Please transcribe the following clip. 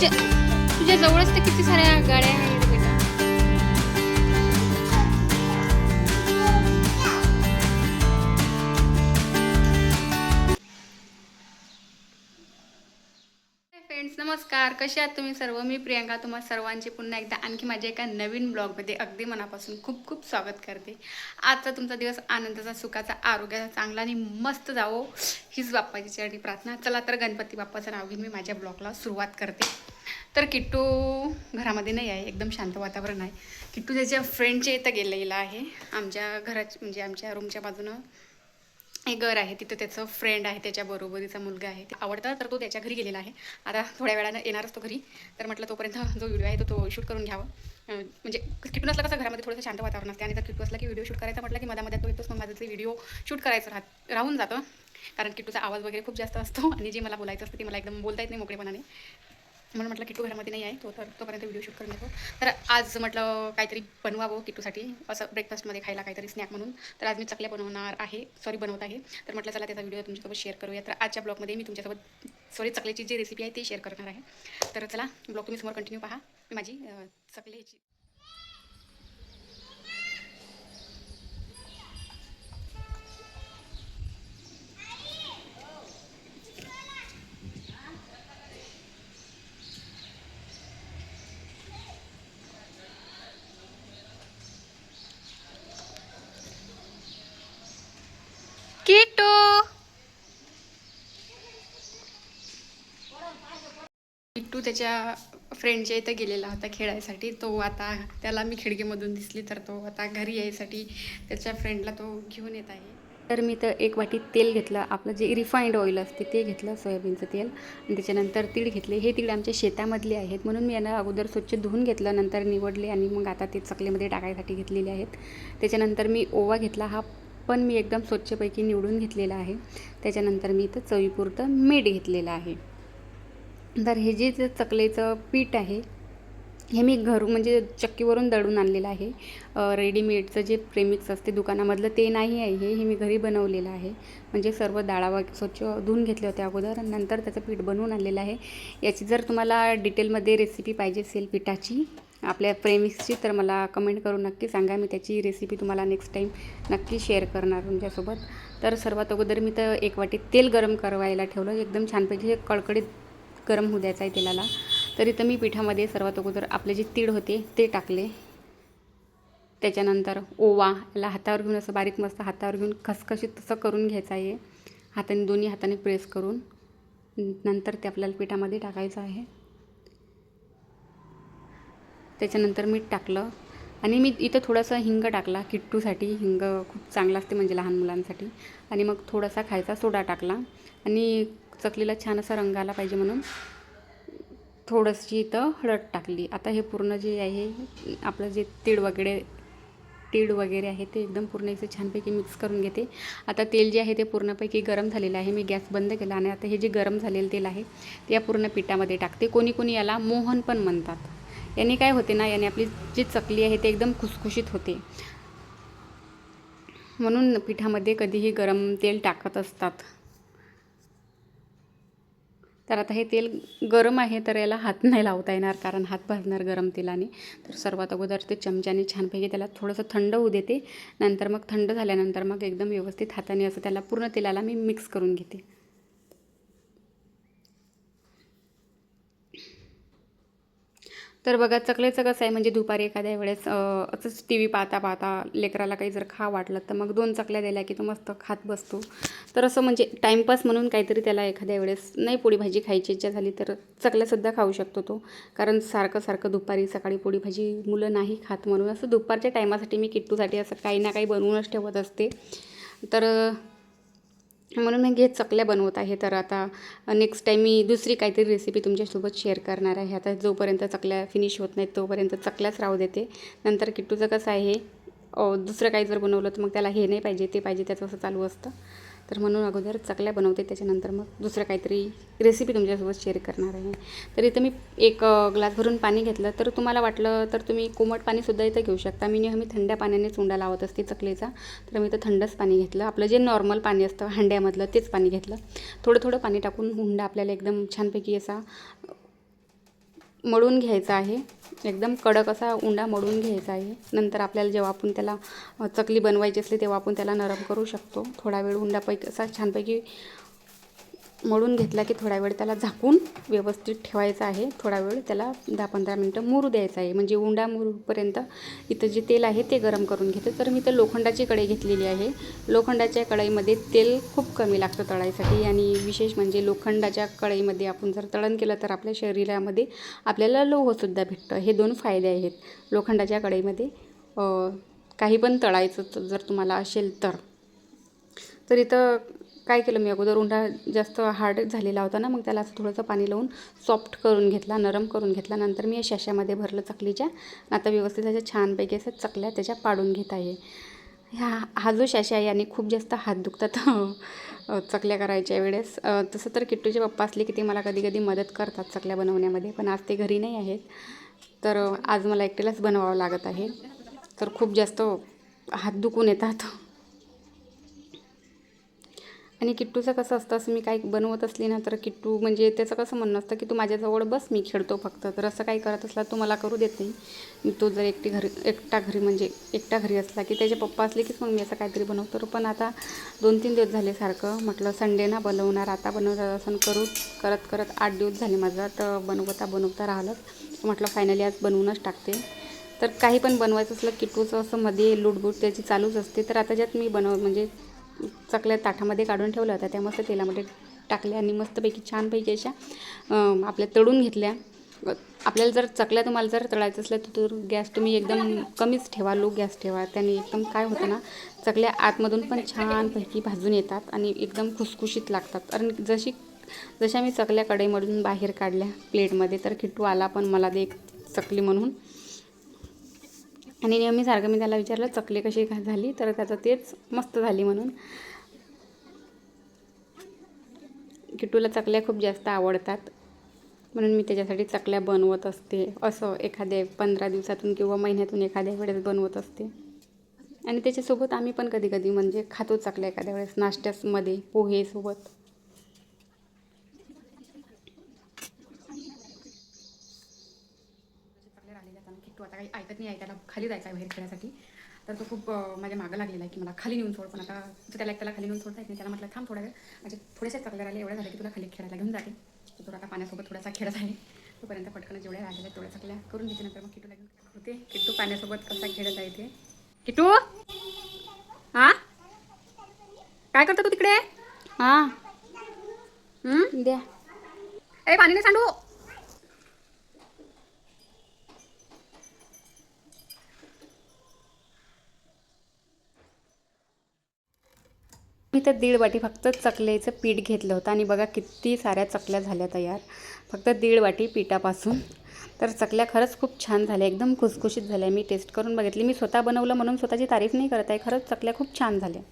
तुझ्या तुझ्या जवळच तर किती साऱ्या गाड्या आहेत बेटा फ्रेंड्स नमस्कार. कसे आहात तुम्ही सर्व? मी प्रियांका तुम्हा सर्वांचे पुन्हा एकदा आणखी माझ्या एका नवीन ब्लॉगमध्ये अगदी मनापासून खूप खूप स्वागत करते. आजचा तुमचा दिवस आनंदाचा सुखाचा आरोग्याचा चांगला आणि मस्त जावो हीच बाप्पाची चरणी प्रार्थना. चला तर गणपती बाप्पाचं नाव घेऊन मी माझ्या ब्लॉगला सुरुवात करते. तर किट्टू घरामध्ये नाही आहे एकदम शांत वातावरण आहे. किट्टू त्याच्या फ्रेंडच्या इथं गेलेला आहे. आमच्या घराच्या म्हणजे आमच्या रूमच्या बाजूनं एक घर आहे. तिथं त्याचं फ्रेंड आहे त्याच्या बरोबरीचा मुलगा आहे. ते आवडतं तर तो त्याच्या घरी गेलेला आहे. आता थोड्या वेळानं येणारच तो घरी. तर म्हटलं तोपर्यंत जो व्हिडिओ आहे तो तो शूट करून घ्यावा. म्हणजे किटून असलं कसं घरामध्ये थोडंसं शांत वातावरण असते. आणि जर किटू असला की व्हिडिओ शूट करायचा म्हटलं की मध्ये तो येतोच मग माझं ते व्हिडिओ शूट करायचं राहत राहून जातं. कारण किटूचा आवाज वगैरे खूप जास्त असतो. आणि जे मला बोलायचं असतं ते मला एकदम बोलता येत नाही मोकळेपणाने. म्हणून म्हटलं किट्टू घरामध्ये नाही आहे तो तर तोपर्यंत व्हिडिओ शूट करून येतो. तर आज म्हटलं काहीतरी बनवावं किट्टूसाठी असं ब्रेकफास्टमध्ये खायला काहीतरी स्नॅक म्हणून. तर आज मी चकल्या बनवणार आहे सॉरी बनवत आहे. तर म्हटलं चला त्याचा व्हिडिओ तुमच्यासोबत शेअर करूया. तर आजच्या ब्लॉगमध्ये मी तुमच्यासोबत सॉरी चकल्याची जी रेसिपी आहे ती शेअर करणार आहे. तर चला ब्लॉग तुम्ही समोर कंटिन्यू पहा. मी माझी चकल्याची किटू किट्टू त्याच्या फ्रेंडच्या इथं गेलेला होता खेळायसाठी तो आता त्याला मी खिडकीमधून दिसली तर तो आता घरी यायसाठी त्याच्या फ्रेंडला तो घेऊन येत आहे. तर मी तर एक वाटी तेल घेतलं आपलं जे रिफाईंड ऑइल असते ते घेतलं सोयाबीनचं तेल. आणि त्याच्यानंतर तीळ घेतले. हे तीळ आमच्या शेतामधले आहेत. म्हणून मी यांना अगोदर स्वच्छ धुवून घेतलं नंतर निवडले आणि मग आता ते चकलेमध्ये टाकायसाठी घेतलेले आहेत. त्याच्यानंतर मी ओवा घेतला. हा पण मी एकदम स्वच्छपैकी निवडून घेतलेला आहे. त्याच्यानंतर मी इथं चवीपुरतं मीठ घेतलेलं आहे. तर हे जे जे चकलेचं पीठ आहे हे मी घरून म्हणजे चक्कीवरून दळून आणलेलं आहे. रेडीमेडचं जे प्रेमिक्स असते दुकानामधलं ते नाही आहे हे हे मी घरी बनवलेलं आहे. म्हणजे सर्व डाळा वगैरे स्वच्छ धुवून घेतले होते अगोदर. नंतर त्याचं पीठ बनवून आणलेलं आहे. याची जर तुम्हाला डिटेलमध्ये रेसिपी पाहिजे असेल पिठाची आपल्या प्रेमिक्सची तर मला कमेंट करून नक्की सांगा. मी त्याची रेसिपी तुम्हाला नेक्स्ट टाईम नक्की शेअर करणार तुमच्यासोबत. तर सर्वात अगोदर मी तर एक वाटी तेल गरम करवायला ठेवलं. एकदम छानपैकी हे गरम होऊ द्यायचं आहे तेलाला. तर इथं मी पिठामध्ये सर्वात अगोदर आपले जे तीळ होते ते टाकले. त्याच्यानंतर ओवा याला हातावर घेऊन असं बारीक मस्त हातावर घेऊन खसखशीत तसं करून घ्यायचं आहे. हाताने दोन्ही हाताने प्रेस करून. नंतर ते आपल्याला पिठामध्ये टाकायचं आहे. त्याच्यानंतर मीठ टाकलं. आणि मी इथं थोडंसं हिंग टाकला किट्टूसाठी. हिंग खूप चांगला असते म्हणजे लहान मुलांसाठी. आणि मग थोडासा खायचा सोडा टाकला. आणि चकलीला छान असा रंग आला पाहिजे म्हणून थोडंशी इथं हळद टाकली. आता हे पूर्ण जे आहे आपलं जे तीळ वगैरे तीळ वगैरे आहे ते एकदम पूर्ण इथे छानपैकी मिक्स करून घेते. आता तेल जे आहे ते पूर्णपैकी गरम झालेलं आहे. मी गॅस बंद केला आणि आता हे जे गरम झालेलं तेल आहे ते या पूर्ण पिठामध्ये टाकते. कोणी कोणी याला मोहन पण म्हणतात. याने काय होते ना याने आपली जी चकली आहे ते एकदम खुसखुशीत होते. म्हणून पिठामध्ये कधीही गरम तेल टाकत असतात. तर आता हे तेल गरम आहे तर याला हात नाही लावता येणार कारण हात भाजणार गरम तेलाने. तर सर्वात अगोदर ते चमच्याने छानपैकी त्याला थोडंसं थंड होऊ देते. नंतर मग थंड झाल्यानंतर मग एकदम व्यवस्थित हाताने असं त्याला पूर्ण तेलाला मी मिक्स करून घेते. तर बघा चकलेचं कसं आहे म्हणजे दुपारी एखाद्या वेळेस असंच टी व्ही पाहता पाहता लेकराला काही जर खा वाटलं तर मग दोन चकल्या दिल्या की तो मस्त खात बसतो. तर असं म्हणजे टाईमपास म्हणून काहीतरी त्याला एखाद्या वेळेस नाही पोळी भाजी खायची इच्छा झाली तर चकल्यासुद्धा खाऊ शकतो तो. कारण सारखं सारखं दुपारी सकाळी पोळी भाजी मुलं नाही खात म्हणून असं दुपारच्या टायमासाठी मी किट्टूसाठी असं काही ना काही बनवूनच ठेवत असते. तर म्हणून मी घेत चकल्या बनवत आहे. तर आता नेक्स्ट टाईम मी दुसरी काहीतरी रेसिपी तुमच्यासोबत शेअर करणार आहे. आता जोपर्यंत चकल्या फिनिश होत नाहीत तोपर्यंत चकल्याच राहू देते. नंतर किट्टूचं कसं आहे दुसरं काही जर बनवलं तर मग त्याला हे नाही पाहिजे ते पाहिजे त्याचं असं चालू असतं. तर म्हणून अगोदर चकल्या बनवते त्याच्यानंतर मग दुसरं काहीतरी रेसिपी तुमच्यासोबत शेअर करणार आहे. तर इथं मी एक ग्लास भरून पाणी घेतलं तर तुम्हाला वाटलं तर तुम्ही कोमट पाणीसुद्धा इथं घेऊ शकता. मी नेहमी थंड पाण्याने चुंडा लावत असते चकलीचा तर मी इथं थंडच पाणी घेतलं. आपलं जे नॉर्मल पाणी असतं हांड्यामधलं तेच पाणी घेतलं. थोडं थोडं पाणी टाकून हुंडा आपल्याला एकदम छानपैकी असा मळून घ्यायचा आहे. एकदम कडक असा उंडा मळून घ्यायचा आहे. नंतर आपल्याला जेव्हा आपण त्याला चकली बनवायची असली तेव्हा आपण त्याला नरम करू शकतो. थोडा वेळ उंडापैकी असा छानपैकी मळून घेतला की थोडा वेळ त्याला झाकून व्यवस्थित ठेवायचं आहे. थोडा वेळ त्याला दहा पंधरा मिनटं मुरू द्यायचं आहे. म्हणजे उंडा मुरूपर्यंत इथं जे तेल आहे ते गरम करून घेते. तर मी तर लोखंडाची कढई घेतलेली आहे. लोखंडाच्या कढईमध्ये तेल खूप कमी लागतं तळायसाठी आणि विशेष म्हणजे लोखंडाच्या कढईमध्ये आपण जर तळण केलं तर आपल्या शरीरामध्ये आपल्याला लोहसुद्धा भेटतं. हे दोन फायदे आहेत. लोखंडाच्या कढईमध्ये काही पण तळायचं जर तुम्हाला असेल तर. तर इथं काय केलं मी? अगोदर उंडा जास्त हार्ड झालेला होता ना मग त्याला असं थोडंसं पाणी लावून सॉफ्ट करून घेतला नरम करून घेतला. नंतर मी या शाशामध्ये भरलं चकलीच्या. आता व्यवस्थित त्याच्या छानपैकी असं चकल्या त्याच्या पाडून घेत आहे. ह्या हा जो शाशा आहे आणि खूप जास्त हात दुखतात. चकल्या करायच्या वेळेस. तसं तर किट्टूचे पप्पा असले की ते मला कधी कधी मदत करतात चकल्या बनवण्यामध्ये पण आज ते घरी नाही आहेत. तर आज मला एकटीलाच बनवावं लागत आहे. तर खूप जास्त हात दुखून येतात. आणि किट्टूचं कसं असतं असं मी काही बनवत असली ना तर किट्टू म्हणजे त्याचं कसं म्हणणं असतं की तू माझ्याजवळ बस मी खेळतो फक्त. तर असं काही करत असला तू मला करू देत नाही. तो जर एकटी घरी एकटा घरी म्हणजे एकटा घरी असला की त्याचे पप्पा असले कीच मग मी असं काहीतरी बनवतो. तर पण आता दोन तीन दिवस झाले सारखं. म्हटलं संडे ना बनवणार आता बनवणार असं करू. करत करत आठ दिवस झाले माझा तर बनवता बनवता राहिलंच म्हटलं फायनली आज बनवूनच टाकते. तर काही पण बनवायचं असलं किट्टूचं असं मध्ये लूटबूट त्याची चालूच असते. तर आता ज्यात मी बनव म्हणजे चकल्या ताटामध्ये काढून ठेवल्या होत्या. त्या मस्त तेलामध्ये टाकल्या आणि मस्तपैकी छानपैकी अशा आपल्या तळून घेतल्या. आपल्याला जर चकल्या तुम्हाला जर तळायचं असल्या तर तर गॅस तुम्ही एकदम कमीच ठेवा लो गॅस ठेवा. त्याने एकदम काय होतं ना चकल्या आतमधून पण छानपैकी भाजून येतात आणि एकदम खुसखुशीत लागतात. कारण जशी जशा मी चकल्या कढईमधून बाहेर काढल्या प्लेटमध्ये तर किट्टू आला पण मला दे एक चकली म्हणून. आणि नेहमीसारखं मी त्याला विचारलं चकली कशी का झाली? तर त्याचं तेच मस्त झाली म्हणून. किटूला चकल्या खूप जास्त आवडतात. म्हणून मी त्याच्यासाठी चकल्या बनवत असते. असं एखाद्या पंधरा दिवसातून किंवा महिन्यातून एखाद्या वेळेस बनवत असते. आणि त्याच्यासोबत आम्ही पण कधी कधी म्हणजे खातो चकल्या एखाद्या वेळेस नाश्त्यामध्ये पोहेसोबत चकल्या किट्टू आता काही ऐकत नाही आहे त्याला खाली जायचं आहे बाहेर खेळायसाठी. तर तो खूप माझ्या मागं लागलेला आहे की मला खाली नेऊन सोड पण आता त्याला त्याला खाली नेऊन सोडता येत नाही. त्याला म्हटलं थांब थोडा वेळ. म्हणजे थोडेसे चकल्या राहिले एवढ्या झाले की तुला खाली खेळायला घेऊन जाते. तर तो आता पाण्यासोबत थोडासा खेळत आहे. तोपर्यंत पटकन जेवढ्या राहिलेल्या तेवढ्या चकल्या करून घेते नंतर मग किटूला घेऊन होते. किट्टू पाण्यासोबत कसा खेळत आहे ते. किटू? हा? काय करतो तू तिकडे? हां. द्या. ए पाणी नाही सांडू. मी तर दीड वाटी फक्त चकल्याचं पीठ घेतलं होतं आणि बघा किती साऱ्या चकल्या झाल्या तयार. फक्त दीड वाटी पिठापासून. तर चकल्या खरंच खूप छान झाल्या एकदम खुसखुशीत झाल्या. मी टेस्ट करून बघितली. मी स्वतः बनवलं म्हणून स्वतःची तारीफ नाही करत आहे. खरंच चकल्या खूप छान झाल्या.